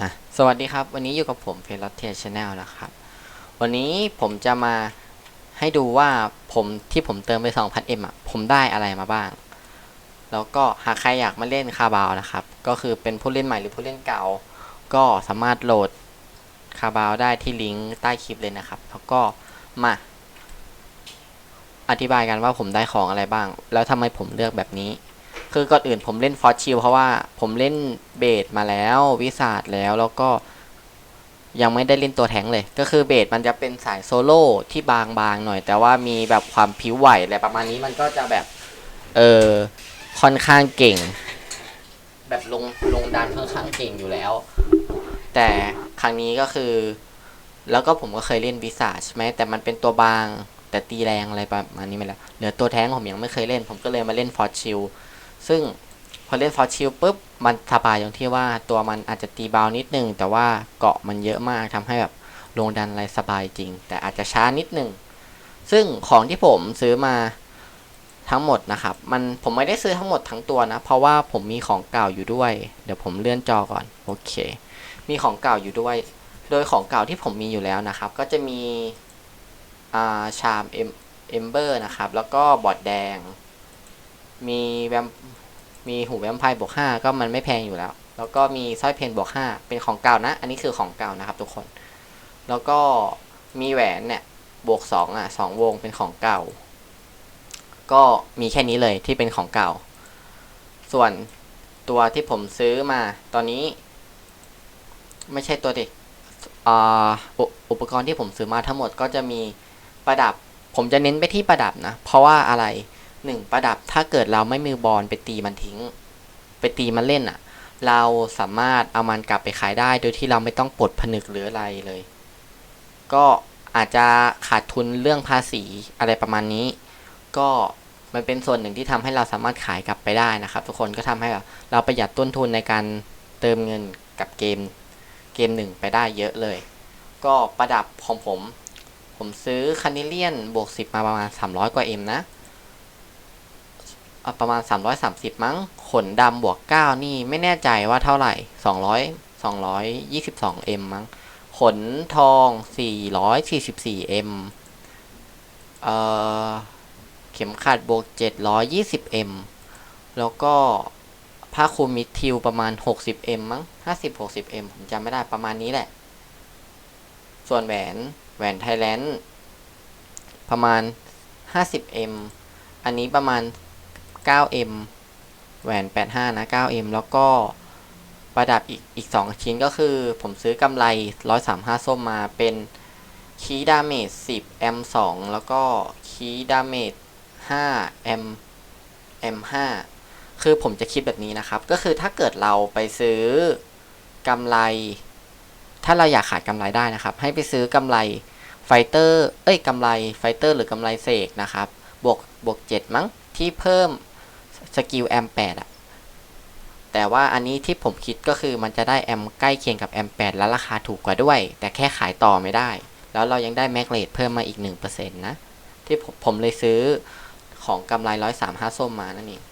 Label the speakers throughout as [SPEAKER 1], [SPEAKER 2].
[SPEAKER 1] อะสวัสดีครับ วันนี้อยู่กับผมเพลอตเทชแนลนะครับ วันนี้ผมจะมาให้ดูว่าผมที่ผมเติมไป 2,000M อะ ผมได้อะไรมาบ้าง แล้วก็หากใครอยากมาเล่นคาบาวนะครับ ก็คือเป็นผู้เล่นใหม่หรือผู้เล่นเก่า ก็สามารถโหลดคาบาวได้ที่ลิงก์ใต้คลิปเลยนะครับ แล้วก็มา อธิบายกันว่าผมได้ของอะไรบ้าง แล้วทำไมผมเลือกแบบนี้ คือก่อนอื่นผมเล่นฟอสชิลเพราะว่าผมเล่นเบสมาแล้ววิสาดแล้วแล้วก็ยังไม่ได้เล่นตัวแทงเลย ก็คือเบสมันจะเป็นสายโซโล่ที่บางๆหน่อย แต่ว่ามีแบบความผิวไหวอะไรประมาณนี้มันก็จะแบบ เออค่อนข้างเก่ง แบบลงลงดันค่อนข้างเก่งอยู่แล้ว แต่ครั้งนี้ก็คือ แล้วก็ผมก็เคยเล่นวิสาใช่ไหมแต่มันเป็นตัวบางแต่ตีแรงอะไรประมาณนี้ไปแล้วเหลือตัวแท้งผมยังไม่เคยเล่น ผมก็เลยมาเล่นฟอร์ชิล ซึ่งพอเล่นฟอร์ชิลปุ๊บมันสบายตรงที่ว่าตัวมันอาจจะตีเบานิดนึง แต่ว่าเกาะมันเยอะมากทำให้แบบลงดันอะไรสบายจริง แต่อาจจะช้านิดนึง ซึ่งของที่ผมซื้อมาทั้งหมดนะครับ มันผมไม่ได้ซื้อทั้งหมดทั้งตัวนะ เพราะว่าผมมีของเก่าอยู่ด้วย เดี๋ยวผมเลื่อนจอก่อน โอเค มีของเก่าอยู่ด้วย โดยของเก่าที่ผมมีอยู่แล้วนะครับ ก็จะมีอาชามเอ็มเอมเบอร์นะครับ แล้วก็บอดแดง มีแวมมีหูแวมไพร์บวกห้าก็มันไม่แพงอยู่แล้ว แล้วก็มีสร้อยเพนบวกห้าเป็นของเก่านะ อันนี้คือของเก่านะครับทุกคน แล้วก็มีแหวนเนี่ยบวกสองอะสองวงเป็นของเก่า ก็มีแค่นี้เลยที่เป็นของเก่า ส่วนตัวที่ผมซื้อมาตอนนี้ ไม่ใช่ตัวดิอ่าอุอุปกรณ์ที่ผมซื้อมาทั้งหมดก็จะมีประดับ ผมจะเน้นไปที่ประดับนะ เพราะว่าอะไร หนึ่งประดับถ้าเกิดเราไม่มือบอลไปตีมันทิ้ง ไปตีมันเล่นอะ่ะ เราสามารถเอามันกลับไปขายได้โดยที่เราไม่ต้องปลดผนึกหรืออะไรเลย ก็อาจจะขาดทุนเรื่องภาษีอะไรประมาณนี้ ก็มันเป็นส่วนหนึ่งที่ทำให้เราสามารถขายกลับไปได้นะครับ ทุกคนก็ทำให้เราประหยัดต้นทุนในการเติมเงินกับเกมเกมหนึ่งไปได้เยอะเลย ก็ประดับของผม ผมซื้อคานิเลียนบวกสิบมาประมาณ 300 กว่าเอ็มนะ ประมาณ 330 มั้ง ขนดำบวก 9 นี่ไม่แน่ใจว่าเท่าไหร่ 200 222 M มั้ง ขนทอง 444 M เอ่อ เข็มขัดบวก 720 M แล้วก็ผ้าคลุมมิดทิวประมาณ 60 M มั้ง 50 60 M ผมจำไม่ได้ประมาณนี้แหละ ส่วนแหวน แหวนไทยแลนด์ประมาณ 50 M อันนี้ประมาณ 9M แหวน 85 นะ 9M แล้วก็ประดับอีกอีก 2 ชิ้นก็คือ ผมซื้อกำไร 135 ส้มมาเป็นคีดาเมจ10 M2 แล้วก็คีดาเมจ5 M M5 คือผมจะคิดแบบนี้นะครับ ก็คือถ้าเกิดเราไปซื้อกำไร ถ้าเราอยากขายกำไรได้นะครับ ให้ไปซื้อกำไรไฟเตอร์ เอ้ยกำไรไฟเตอร์หรือกำไรเสกนะครับ บวกบวก 7 มั้งที่เพิ่ม สกิลแอม8อะแต่ว่าอันนี้ที่ผมคิดก็คือมันจะได้แอมใกล้เคียงกับแอม8แล้วราคาถูกกว่าด้วย แต่แค่ขายต่อไม่ได้ แล้วเรายังได้แมกเลตเพิ่มมาอีก 1%นะ ที่ผมผมเลยซื้อของกำไร135ส้มมานั่นเอง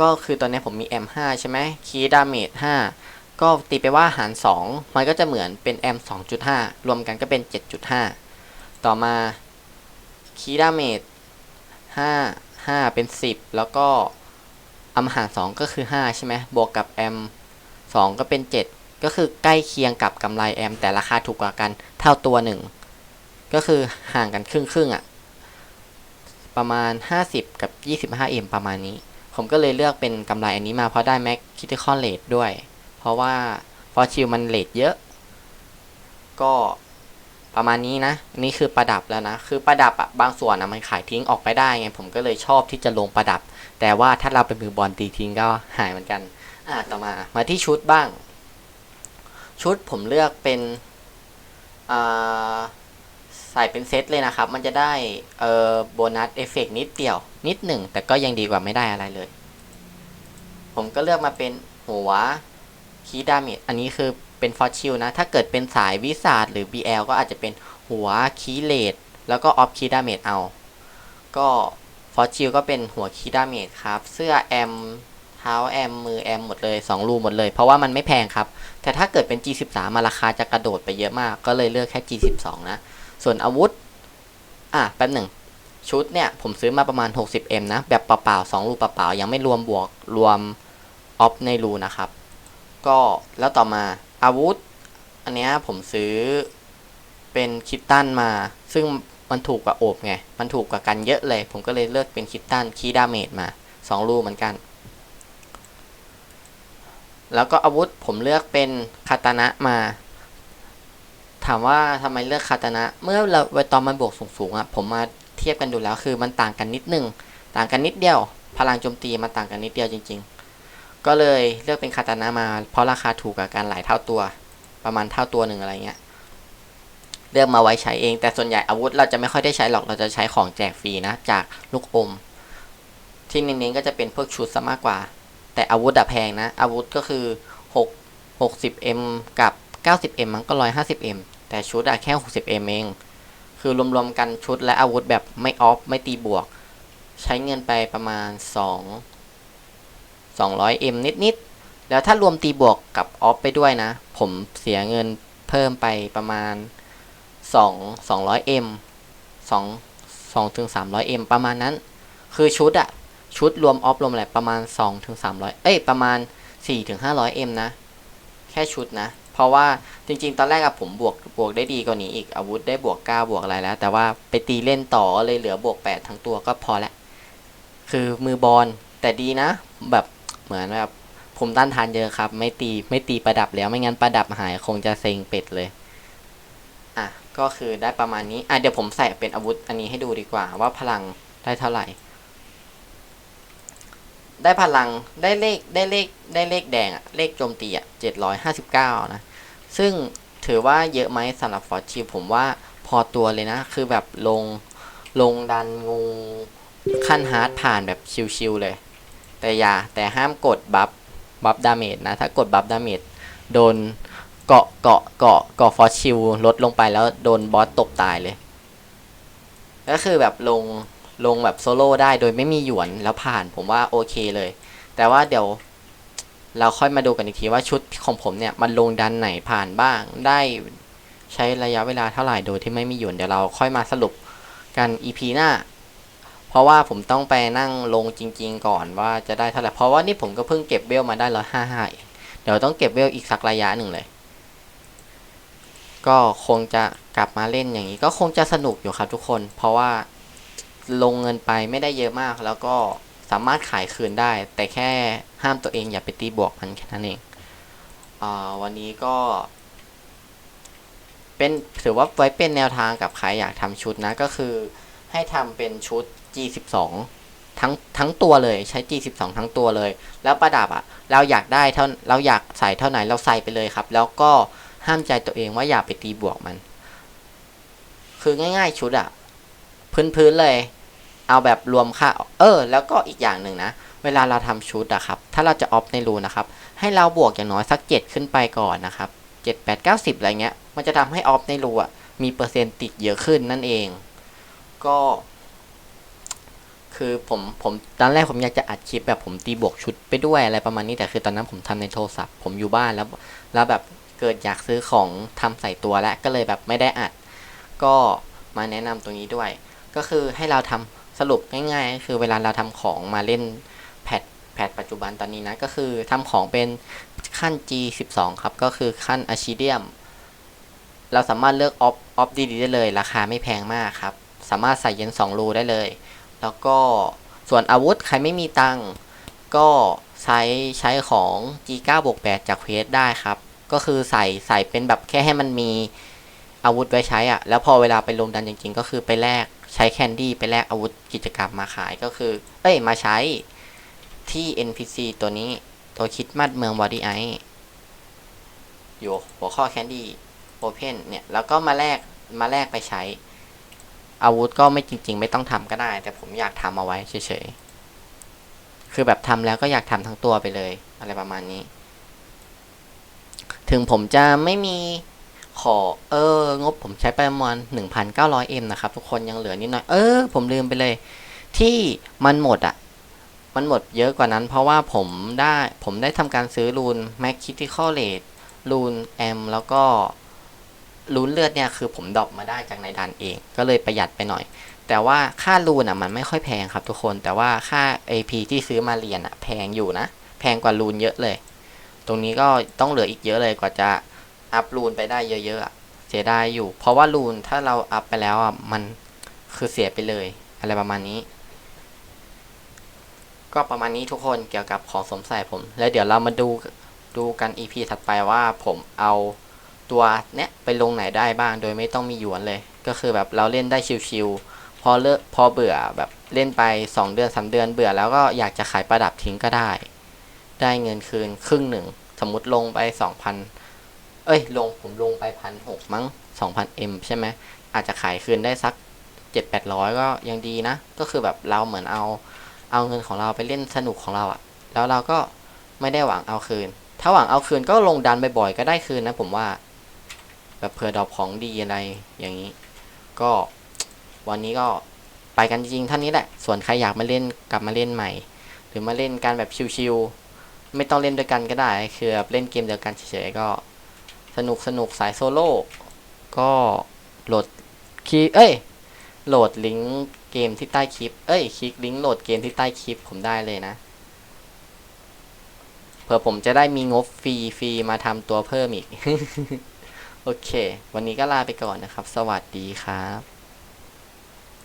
[SPEAKER 1] ก็คือตอนนี้ผมมี M5 ใช่ไหมคีดาเมจ5ก็ตีไปว่าหาร 2 มันก็จะเหมือนเป็น M 2.5 รวมกันก็เป็น 7.5 ต่อมาคีดาเมจ5 5 เป็น 10 แล้วก็อัมหาร 2 ก็คือ 5 ใช่ไหมบวกกับ M 2ก็เป็น 7 ก็คือใกล้เคียงกับกำไร M แต่ราคาถูกกว่ากันเท่าตัวหนึ่งก็คือห่างกันครึ่งครึ่งอะประมาณ 50 กับ 25M ประมาณนี้ ผมก็เลยเลือกเป็นกำไรอันนี้มาเพราะได้ Max Critical Rate ด้วย เพราะว่า f o r t u n e มันเลทเยอะ ก็ ประมาณนี้นะ นี่คือประดับแล้วนะ คือประดับอะบางส่วนอะมันขายทิ้งออกไปได้ไง ผมก็เลยชอบที่จะลงประดับ แต่ว่าถ้าเราเป็นมือบอลตีทิ้งก็หายเหมือนกัน อ่าต่อมา มาที่ชุดบ้าง ชุดผมเลือกเป็นอ่าใส่เป็นเซตเลยนะครับ มันจะได้เอ่อโบนัสเอฟเฟกนิดเดียว นิดหนึ่ง แต่ก็ยังดีกว่าไม่ได้อะไรเลย ผมก็เลือกมาเป็นหัวคีดาเมจอันนี้คือ เป็นฟอสชิลนะ ถ้าเกิดเป็นสายวิสาดหรือ BL ก็อาจจะเป็นหัวคีเลดแล้วก็ออฟคีดาเมจเอา ก็ฟอสชิลก็เป็นหัวคีดาเมจครับ เสื้อแอมเท้าแอมมือแอมหมดเลยสองรูหมดเลย เพราะว่ามันไม่แพงครับ แต่ถ้าเกิดเป็น G13 มาราคาจะกระโดดไปเยอะมาก ก็เลยเลือกแค่ G12 นะ ส่วนอาวุธ อะแป๊บหนึ่ง ชุดเนี่ย ผมซื้อมาประมาณ 60M นะ แบบเปล่าๆ 2 รูเปล่าๆ ยังไม่รวมบวกรวมออฟในรูนะครับ ก็แล้วต่อมา อาวุธ อันเนี้ยผมซื้อเป็นคิตตันมา ซึ่งมันถูกกว่าโอบไง มันถูกกว่ากันเยอะเลย ผมก็เลยเลือกเป็นคิตตันคีดาเมจมาสองรูเหมือนกัน แล้วก็อาวุธผมเลือกเป็นคาตานะมา ถามว่าทำไมเลือกคาตานะ เมื่อเราตอนมันบวกสูงๆอะ ผมมาเทียบกันดูแล้วคือมันต่างกันนิดนึง ต่างกันนิดเดียว พลังโจมตีมันต่างกันนิดเดียวจริง ๆ ก็เลยเลือกเป็นคาตานะมา เพราะราคาถูกกว่าการหลายเท่าตัว ประมาณเท่าตัวหนึ่งอะไรเงี้ยเลือกมาไว้ใช้เอง แต่ส่วนใหญ่อาวุธเราจะไม่ค่อยได้ใช้หรอกเราจะใช้ของแจกฟรีนะ จากลูกอม ที่เน้นๆก็จะเป็นพวกชุดซะมากกว่า แต่อาวุธอะแพงนะ อาวุธก็คือ6 60m กับ 90m มันก็ 150m แต่ชุดอะแค่ 60m เอง คือรวมๆกันชุดและอาวุธแบบไม่ออฟไม่ตีบวก ใช้เงินไปประมาณ 2 200m นิดๆ แล้วถ้ารวมตีบวกกับออฟไปด้วยนะ ผมเสียเงินเพิ่มไปประมาณ 2 200m 2 2ถึง 300m ประมาณนั้น คือชุดอะชุดรวมออฟรวมอะไรประมาณ2ถึง300 เอ้ย ประมาณ4ถึง 500m นะ แค่ชุดนะ เพราะว่าจริงๆ ตอนแรกอะผมบวกบวกได้ดีกว่านี้อีก อาวุธได้บวก 9 บวกอะไรแล้ว แต่ว่าไปตีเล่นต่อเลยเหลือบวก 8 ทั้งตัวก็พอละคือมือบอลแต่ดีนะ แบบ เหมือนแบบผมต้านทานเยอะครับ ไม่ตีไม่ตีประดับแล้วไม่งั้นประดับหายคงจะเซ็งเป็ดเลย อะ ก็คือได้ประมาณนี้ อะเดี๋ยวผมใส่เป็นอาวุธอันนี้ให้ดูดีกว่า ว่าพลังได้เท่าไหร่ ได้พลังได้เลขได้เลขได้เลขแดงอะเลขโจมตีอะเจ็ดร้อยห้าสิบเก้านะ ซึ่งถือว่าเยอะไหมสำหรับฟอร์ชิลผมว่าพอตัวเลยนะ คือแบบลงลงดันงูขั้นฮาร์ดผ่านแบบชิวๆเลย แต่อย่าแต่ห้ามกดบัฟบัฟดาเมจนะ ถ้ากดบัฟดาเมจโดนเกาะเกาะเกาะเกาะฟอสชิลลดลงไปแล้วโดนบอสตบตายเลย ก็คือแบบลงลงแบบโซโล่ได้โดยไม่มีหยวนแล้วผ่านผมว่าโอเคเลย แต่ว่าเดี๋ยวเราค่อยมาดูกันอีกทีว่าชุดของผมเนี่ย มันลงดันไหนผ่านบ้าง ได้ใช้ระยะเวลาเท่าไหร่โดยที่ไม่มีหยวนเดี๋ยวเราค่อยมาสรุปกัน EP หน้า เพราะว่าผมต้องไปนั่งลงจริง ๆ ก่อนว่าจะได้เท่าไหร่เพราะว่านี่ผมก็เพิ่งเก็บเวลมาได้ร้อยห้าห้าเดี๋ยวต้องเก็บเวลอีกสักระยะหนึ่งเลย ก็คงจะกลับมาเล่นอย่างนี้ ก็คงจะสนุกอยู่ครับทุกคน เพราะว่าลงเงินไปไม่ได้เยอะมาก แล้วก็สามารถขายคืนได้ แต่แค่ห้ามตัวเองอย่าไปตีบวกมันแค่นั้นเองอาวันนี้ก็ เป็นถือว่าไว้เป็นแนวทางกับใครอยากทำชุดนะก็คือให้ทำเป็นชุด G12 ทั้งทั้งตัวเลยใช้ G12 ทั้งตัวเลย แล้วประดับอะ่ะ เราอยากได้เท่าเราอยากใส่เท่าไหร่เราใส่ไปเลยครับ แล้วก็ห้ามใจตัวเองว่าอย่าไปตีบวกมัน คือง่ายๆชุดอะ่ะ พื้นๆเลย เอาแบบรวมค่าเออ แล้วก็อีกอย่างหนึ่งนะเวลาเราทำชุดอะครับ ถ้าเราจะออฟในรูนะครับ ให้เราบวกอย่างน้อยสักเจ็ดขึ้นไปก่อนนะครับเจ็ดแปดเก้าสิบอะไรเงี้ย มันจะทำให้ออฟในรูอะมีเปอร์เซ็นต์ติดเยอะขึ้นนั่นเอง ก็ คือผมผมตอนแรกผมอยากจะอัดคลิปแบบผมตีบวกชุดไปด้วยอะไรประมาณนี้แต่คือตอนนั้นผมทำในโทรศัพท์ ผมอยู่บ้านแล้ว แล้วแบบเกิดอยากซื้อของทำใส่ตัวแล้วก็เลยแบบไม่ได้อัด ก็มาแนะนำตรงนี้ด้วย ก็คือให้เราทำสรุปง่ายๆก็คือเวลาเราทำของมาเล่นแพทแพทปัจจุบันตอนนี้นะก็คือทำของเป็นขั้น G12 ครับ ก็คือขั้น a c h i d i u m เราสามารถเลือกออฟออฟดีๆได้เลย ราคาไม่แพงมากครับ สามารถใส่เย็น 2 รูได้เลย แล้วก็ส่วนอาวุธใครไม่มีตังก็ใช้ใช้ของ G9 บวก8จากเควสได้ครับ ก็คือใส่ใส่เป็นแบบแค่ให้มันมีอาวุธไว้ใช้อะ่ะแล้วพอเวลาไปลงดันจริงๆ ก็คือไปแลกใช้แคนดี้ไปแลกอาวุธกิจกรรมมาขายก็คือ เอ้ยมาใช้ที่ NPC ตัวนี้ตัวคิดมัดเมืองบอดี้ไออยู่หัวข้อแคนดี้โอเพนเนี่ย แล้วก็มาแลกมาแลกไปใช้ อาวุธก็ไม่จริง ๆ ไม่ต้องทำก็ได้ แต่ผมอยากทำเอาไว้เฉยๆ คือแบบทำแล้วก็อยากทำทั้งตัวไปเลย อะไรประมาณนี้ ถึงผมจะไม่มีขอเออ งบผมใช้ไปประมาณ1,900 m นะครับ ทุกคนยังเหลือนิดหน่อย เออ ผมลืมไปเลย ที่มันหมดอะ่ะ มันหมดเยอะกว่านั้น เพราะว่าผมได้ผมได้ทำการซื้อรูน Max Critical Rate รูนแอมแล้วก็ รูนเลือดเนี่ยคือผมดรอปมาได้จากในดันเอง ก็เลยประหยัดไปหน่อย แต่ว่าค่ารูนอะมันไม่ค่อยแพงครับทุกคน แต่ว่าค่า AP ที่ซื้อมาเรียนอะแพงอยู่นะ แพงกว่ารูนเยอะเลย ตรงนี้ก็ต้องเหลืออีกเยอะเลยกว่าจะอัพรูนไปได้เยอะๆอะเสียดายอยู่ เพราะว่ารูนถ้าเราอัพไปแล้วอะมันคือเสียไปเลย อะไรประมาณนี้ ก็ประมาณนี้ทุกคนเกี่ยวกับของสมใส่ผม แล้วเดี๋ยวเรามาดูดูกัน EP ถัดไปว่าผมเอา ตัวเนี้ยไปลงไหนได้บ้าง โดยไม่ต้องมีหยวนเลย ก็คือแบบเราเล่นได้ชิวๆพอเลิกพอเบื่อแบบเล่นไป 2 เดือน3เดือนเบื่อแล้วก็อยากจะขายประดับทิ้งก็ได้ ได้เงินคืนครึ่งหนึ่ง สมมติลงไป 2,000 เอ้ย ลงผมลงไปพันหกมั้ง 2,000M ใช่ไหมอาจจะขายคืนได้สัก 7-800 ก็ยังดีนะ ก็คือแบบเราเหมือนเอาเอาเงินของเราไปเล่นสนุกของเราอะแล้วเราก็ไม่ได้หวังเอาคืน ถ้าหวังเอาคืนก็ลงดันบ่อยๆก็ได้คืนนะผมว่า แบบเผื่อดอปของดีอะไรอย่างนี้ ก็วันนี้ก็ไปกันจริงๆท่านนี้แหละ ส่วนใครอยากมาเล่นกลับมาเล่นใหม่ หรือมาเล่นกันแบบชิวๆไม่ต้องเล่นด้วยกันก็ได้ คือแบบเล่นเกมเดียวกันเฉยๆก็ สนุกสนุกสายโซโล่ก็โหลดคีเอ้ยโหลดลิงก์เกมที่ใต้คลิป เอ้ยคลิกลิงก์โหลดเกมที่ใต้คลิปผมได้เลยนะ เผื่อผมจะได้มีงบฟรีฟรีมาทำตัวเพิ่มอีก โอเค วันนี้ก็ลาไปก่อนนะครับ สวัสดีครับ